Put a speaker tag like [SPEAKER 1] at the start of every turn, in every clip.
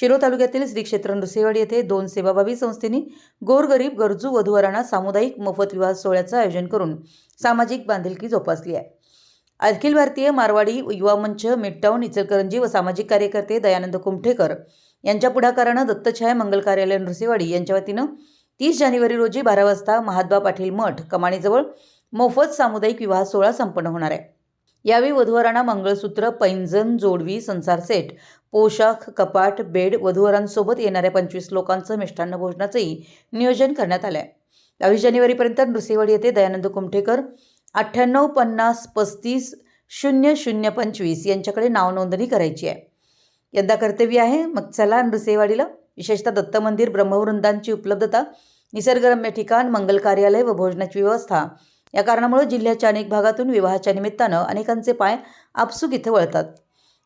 [SPEAKER 1] शिरो तालुक्यातील श्री क्षेत्र नृसिंहवाडी येथे दोन सेवाभावी संस्थेनी गोरगरीब गरजू वधूवरांना सामुदायिक मोफत विवाह सोहळ्याचं आयोजन करून सामाजिक बांधिलकी जोपासली आहे. अखिल भारतीय मारवाडी युवा मंच मिडटाऊन इचलकरंजी व सामाजिक कार्यकर्ते दयानंद कुमठेकर यांच्या पुढाकारानं दत्तछाया मंगल कार्यालय नृसिंहवाडी यांच्या वतीनं तीस जानेवारी रोजी बारा वाजता महात्मा पाटील मठ कमाणीजवळ मोफत सामुदायिक विवाह सोहळा संपन्न होणार आहे. यावेळी वधूवरांना मंगळसूत्र पैंजण जोडवी संसार सेट पोशाख कपाट बेड वधूवरांसोबत येणाऱ्या पंचवीस लोकांचं मिष्टान्न भोजनाचंही नियोजन करण्यात आलं आहे बावीस जानेवारीपर्यंत नृसिंहवाडी येथे दयानंद कुमठेकर अठ्ठ्याण्णव पन्नास पस्तीस शून्य शून्य पंचवीस यांच्याकडे नावनोंदणी करायची आहे. यंदा कर्तव्य आहे मग चला नृसिंहवाडीला. विशेषतः दत्त मंदिर ब्रह्मवृंदांची उपलब्धता निसर्गरम्य ठिकाण मंगल कार्यालय व भोजनाची व्यवस्था. या कारणामुळे जिल्ह्याच्या अनेक भागातून विवाहाच्या निमित्तानं अनेकांचे पाय आपसूक इथं वळतात.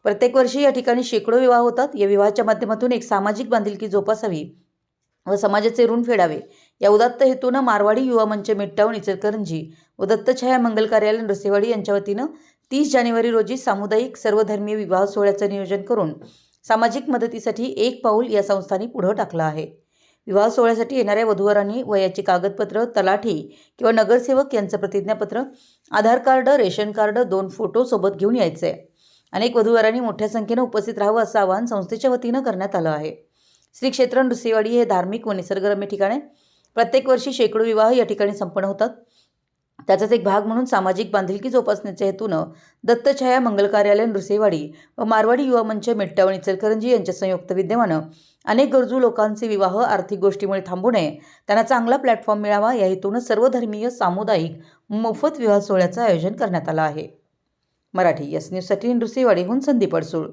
[SPEAKER 1] प्रत्येक वर्षी या ठिकाणी शेकडो विवाह होतात. या विवाहाच्या माध्यमातून एक सामाजिक बांधिलकी जोपासावी व समाजाचे ऋण फेडावे. या उदात्त हेतूनं मारवाडी युवा मंच मिटटाऊन इचलकरंजी व दत्तछाया मंगल कार्यालय नृसिंहवाडी यांच्या वतीनं तीस जानेवारी रोजी सामुदायिक सर्वधर्मीय विवाह सोहळ्याचं नियोजन करून सामाजिक मदतीसाठी एक पाऊल या संस्थांनी पुढं टाकलं आहे. विवाह सोहळ्यासाठी येणाऱ्या वधूवरांनी वयाची कागदपत्र तलाठी किंवा नगरसेवक यांचं प्रतिज्ञापत्र आधार कार्ड रेशन कार्ड दोन फोटो सोबत घेऊन यायचे. आहे अनेक वधूवरांनी मोठ्या संख्येनं उपस्थित राहावं असं आवाहन संस्थेच्या वतीनं करण्यात आलं आहे. श्री क्षेत्र नृसिंहवाडी हे धार्मिक व निसर्गरम्य ठिकाण आहे. प्रत्येक वर्षी शेकडो विवाह या ठिकाणी संपन्न होतात. त्याचाच एक भाग म्हणून सामाजिक बांधिलकी जोपासण्याच्या हेतूनं दत्तछाया मंगल कार्यालय नृसिंहवाडी व मारवाडी युवा मंच मेट्टावणी इचलकरंजी यांच्या संयुक्त विद्यमानं अनेक गरजू लोकांचे विवाह आर्थिक गोष्टीमुळे थांबू नये. त्यांना चांगला प्लॅटफॉर्म मिळावा. या हेतून सर्वधर्मीय सामुदायिक मोफत विवाह सोहळ्याचं आयोजन करण्यात आलं आहे. मराठी यस न्यूजसाठी नृसिंहवाडीहून संदीप अडसूळ.